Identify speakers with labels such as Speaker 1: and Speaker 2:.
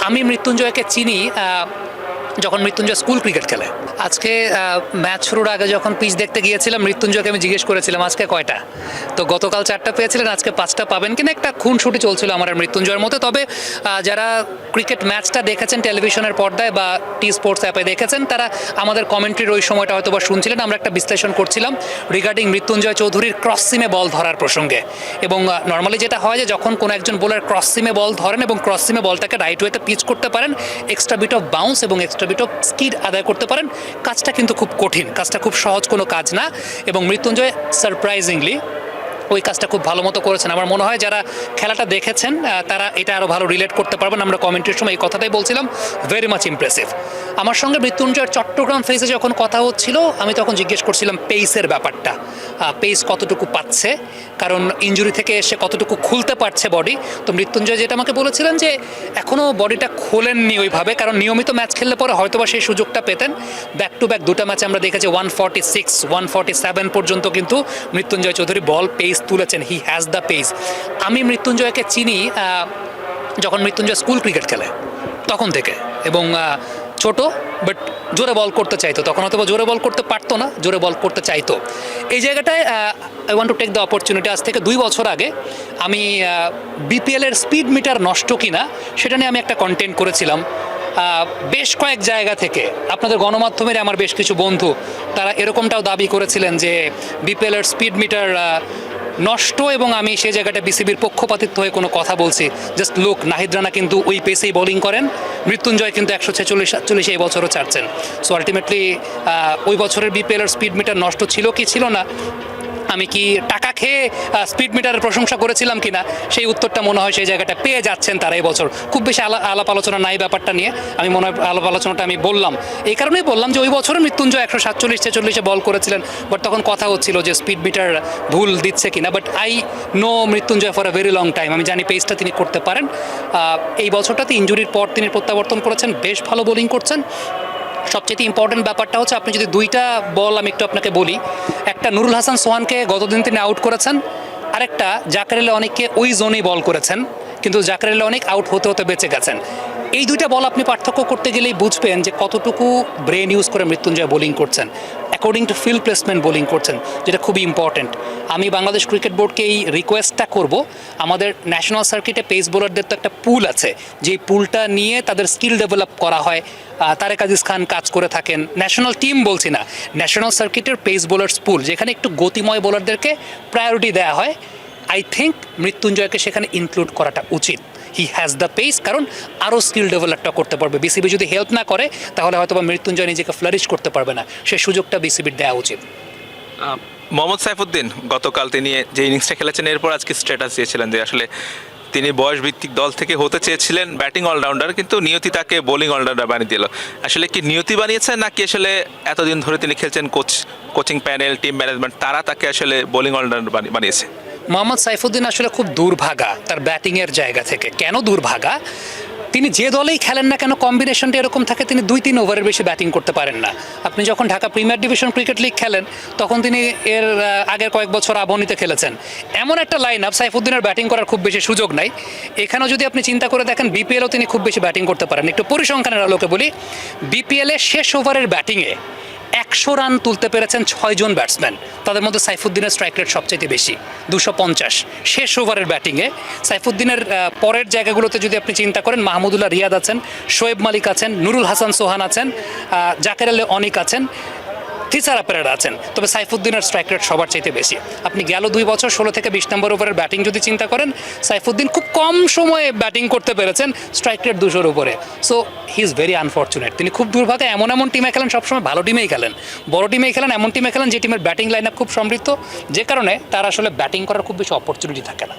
Speaker 1: আমি মৃত্যুঞ্জয়কে চিনি যখন মৃত্যুঞ্জয় স্কুল ক্রিকেট খেলে। আজকে ম্যাচ শুরুর আগে যখন পিচ দেখতে গিয়েছিলাম, মৃত্যুঞ্জয়কে আমি জিজ্ঞেস করেছিলাম, আজকে কয়টা? তো গতকাল চারটা পেয়েছিলেন, আজকে পাঁচটা পাবেন কিনা? একটা খুনসুটি চলছিল আমার মৃত্যুঞ্জয়ের মধ্যে। তবে যারা ক্রিকেট ম্যাচটা দেখেছেন টেলিভিশনের পর্দায় বা টি স্পোর্টস অ্যাপে দেখেছেন, তারা আমাদের কমেন্ট্রির ওই সময়টা হয়তো বা শুনছিলেন। আমরা একটা বিশ্লেষণ করছিলাম রিগার্ডিং মৃত্যুঞ্জয় চৌধুরীর ক্রস সিমে বল ধরার প্রসঙ্গে। এবং নর্মালি যেটা হয় যে যখন কোনো একজন বোলার ক্রস সিমে বল ধরেন এবং ক্রস সিমে বলটাকে রাইট ওয়েতে পিচ করতে পারেন এক্সট্রা বিট অফ বাউন্স এবং এক্সট্রা বিট অফ স্কিড আদায় করতে পারেন। কাজটা কিন্তু খুব কঠিন, কাজটা খুব সহজ কোনো কাজ না এবং মৃত্যুঞ্জয় সারপ্রাইজিংলি ওই কাজটা খুব ভালো মতো করেছেন। আমার মনে হয় যারা খেলাটা দেখেছেন তারা এটা আরও ভালো রিলেট করতে পারবেন। আমরা কমেন্টের সময় এই কথাটাই বলছিলাম ভেরি মাচ ইমপ্রেসিভ আমার সঙ্গে মৃত্যুঞ্জয়ের চট্টগ্রাম ফেসে যখন কথা হচ্ছিল, আমি তখন জিজ্ঞেস করছিলাম পেইসের ব্যাপারটা পেইস কতটুকু পাচ্ছে? কারণ ইঞ্জুরি থেকে এসে কতটুকু খুলতে পারছে বডি তো মৃত্যুঞ্জয় যেটা আমাকে বলেছিলেন যে এখনও বডিটা খোলেননি ওইভাবে, কারণ নিয়মিত ম্যাচ খেললে পরে হয়তোবা সেই সুযোগটা পেতেন। ব্যাক টু ব্যাক দুটো ম্যাচে আমরা দেখেছি one forty six one forty seven পর্যন্ত কিন্তু মৃত্যুঞ্জয় চৌধুরী বল পেস তুলেছেন হি হ্যাজ দ্য পেস আমি মৃত্যুঞ্জয়কে চিনি যখন মৃত্যুঞ্জয় স্কুল ক্রিকেট খেলে, তখন থেকে। এবং ছোট বাট জোরে বল করতে চাইতো। তখন হয়তো বা জোরে বল করতে পারতো না, জোরে বল করতে চাইতো। এই জায়গাটায় I want to take the opportunity আজ থেকে দুই বছর আগে আমি বিপিএল এর স্পিড মিটার নষ্ট কিনা, সেটা নিয়ে আমি একটা কন্টেন্ট করেছিলাম। বেশ কয়েক জায়গা থেকে, আপনাদের গণমাধ্যমের আমার বেশ কিছু বন্ধু, তারা এরকমটাও দাবি করেছিলেন যে বিপিএল এর স্পিড মিটার নষ্ট এবং আমি সেই জায়গাটা বিসিবির পক্ষপাতিত্ব হয়ে কোনো কথা বলছি। জাস্ট লোক, নাহিদ রানা কিন্তু ওই পেসেই বোলিং করেন। মৃত্যুঞ্জয় কিন্তু একশো ছেচল্লিশ সাতচল্লিশ এই বছরও ছাড়ছেন। সো আলটিমেটলি ওই বছরের বিপিএল এর স্পিড মিটার নষ্ট ছিল কি ছিল না আমি কি টাকা খেয়ে স্পিড মিটারের প্রশংসা করেছিলাম কিনা? সেই উত্তরটা মনে হয় সেই জায়গাটা পেয়ে যাচ্ছেন তারা এই বছর। খুব বেশি আলা- আলাপ আলোচনা নাই ব্যাপারটা নিয়ে। আমি মনে হয় আলাপ আলোচনাটা আমি বললাম। এই কারণেই বললাম যে ওই বছরে মৃত্যুঞ্জয় একশো সাতচল্লিশ, ছেচল্লিশে বল করেছিলেন। বাট তখন কথা হচ্ছিল যে স্পিড মিটার ভুল দিচ্ছে কিনা। But I know Mrityunjay for a very long time আমি জানি পেসটা তিনি করতে পারেন। এই বছরটাতে ইঞ্জুরির পর তিনি প্রত্যাবর্তন করেছেন। বেশ ভালো বোলিং করছেন। সবচেয়ে ইম্পর্টেন্ট ব্যাপারটা হচ্ছে আপনি যদি দুইটা বল আমি একটু আপনাকে বলি, একটা নুরুল হাসান সোহানকে গতদিন তিনি আউট করেছেন, আরেকটা জাকারেলে অনেককে ওই জোনেই বল করেছেন, কিন্তু জাকারেলে অনেক আউট হতে হতে বেঁচে গেছেন। এই দুইটা বল আপনি পার্থক্য করতে গেলেই বুঝবেন যে কতটুকু ব্রেন ইউজ করে মৃত্যুঞ্জয় বোলিং করছেন according to field placement bowling করছেন, যেটা খুবই ইম্পর্টেন্ট আমি বাংলাদেশ ক্রিকেট বোর্ডকে এই রিকোয়েস্টটা করব। আমাদের ন্যাশনাল সার্কিটে পেস বোলারদের তো একটা পুল আছে। যেই পুলটা নিয়ে তাদের স্কিল ডেভেলপ করা হয় তারেক আজিজ খান কাজ করে থাকেন। ন্যাশনাল টিম বলছি না ন্যাশনাল সার্কিটের পেস বোলার্স পুল যেখানে একটু গতিময় বোলারদেরকে প্রায়োরিটি দেওয়া হয়। আই থিঙ্ক মৃত্যুঞ্জয়কে সেখানে ইনক্লুড করাটা উচিত। হি হ্যাজ দ্য পেস কারণ আরও স্কিল ডেভেলপটা করতে পারবে। বিসিবি যদি হেল্প না করে, তাহলে হয়তো বা মৃত্যুঞ্জয় নিজেকে ফ্লারিশ করতে পারবে না। সেই সুযোগটা বিসিবির দেওয়া উচিত।
Speaker 2: মোহাম্মদ সাইফুদ্দিন, গতকাল তিনি যে ইনিংসটা খেলেছেন, এরপর আজকে স্ট্যাটাস দিয়েছিলেন যে আসলে তিনি বয়স ভিত্তিক দল থেকে হতে চেয়েছিলেন ব্যাটিং অলরাউন্ডার কিন্তু নিয়তি তাকে বোলিং অলরাউন্ডার বানিয়ে দিল। আসলে কি নিয়তি বানিয়েছেন, নাকি আসলে এতদিন ধরে তিনি খেলছেন coach coaching panel team management তারা তাকে আসলে বোলিং অলরাউন্ডার বানিয়েছে?
Speaker 1: মোহাম্মদ সাইফুদ্দিন আসলে খুব দুর্ভাগা তার ব্যাটিংয়ের জায়গা থেকে। কেন দুর্ভাগা? তিনি যে দলেই খেলেন না কেন কম্বিনেশনটা এরকম থাকে, তিনি দুই তিন ওভারের বেশি ব্যাটিং করতে পারেন না। আপনি যখন Dhaka premier division cricket league খেলেন, তখন তিনি এর আগের কয়েক বছর আবহনীতে খেলেছেন। এমন একটা লাইন আপ সাইফুদ্দিনের ব্যাটিং করার খুব বেশি সুযোগ নাই। এখানেও যদি আপনি চিন্তা করে দেখেন বিপিএলও তিনি খুব বেশি ব্যাটিং করতে পারেন। একটু পরিসংখ্যানের আলোকে বলি বিপিএলে শেষ ওভারের ব্যাটিংয়ে একশো রান তুলতে পেরেছেন ছয়জন ব্যাটসম্যান। তাদের মধ্যে সাইফুদ্দিনের স্ট্রাইক রেট সবচেয়ে বেশি, দুশো পঞ্চাশ। শেষ ওভারের ব্যাটিংয়ে সাইফুদ্দিনের পরের জায়গাগুলোতে যদি আপনি চিন্তা করেন, মাহমুদুল্লাহ রিয়াদ আছেন, শোয়েব মালিক আছেন, নুরুল হাসান সোহান আছেন জাকের আলী অনিক আছেন। থিসারা পেরেরা আছেন। তবে সাইফুদ্দিনের স্ট্রাইক রেট সবার চাইতে বেশি। আপনি গেল দুই বছর ষোলো থেকে বিশ নম্বর ওভারের ব্যাটিং যদি চিন্তা করেন, সাইফুদ্দিন খুব কম সময়ে ব্যাটিং করতে পেরেছেন স্ট্রাইক রেট দুশোর উপরে। So he is very unfortunate তিনি খুব দুর্ভাগ্য এমন এমন টিমে খেলেন, সবসময় ভালো টিমেই খেলেন। বড় টিমেই খেলেন, এমন টিমে খেলেন যে টিমের ব্যাটিং লাইন খুব সমৃদ্ধ। যে কারণে তার আসলে ব্যাটিং করার খুব বেশি অপরচুনিটি থাকে না।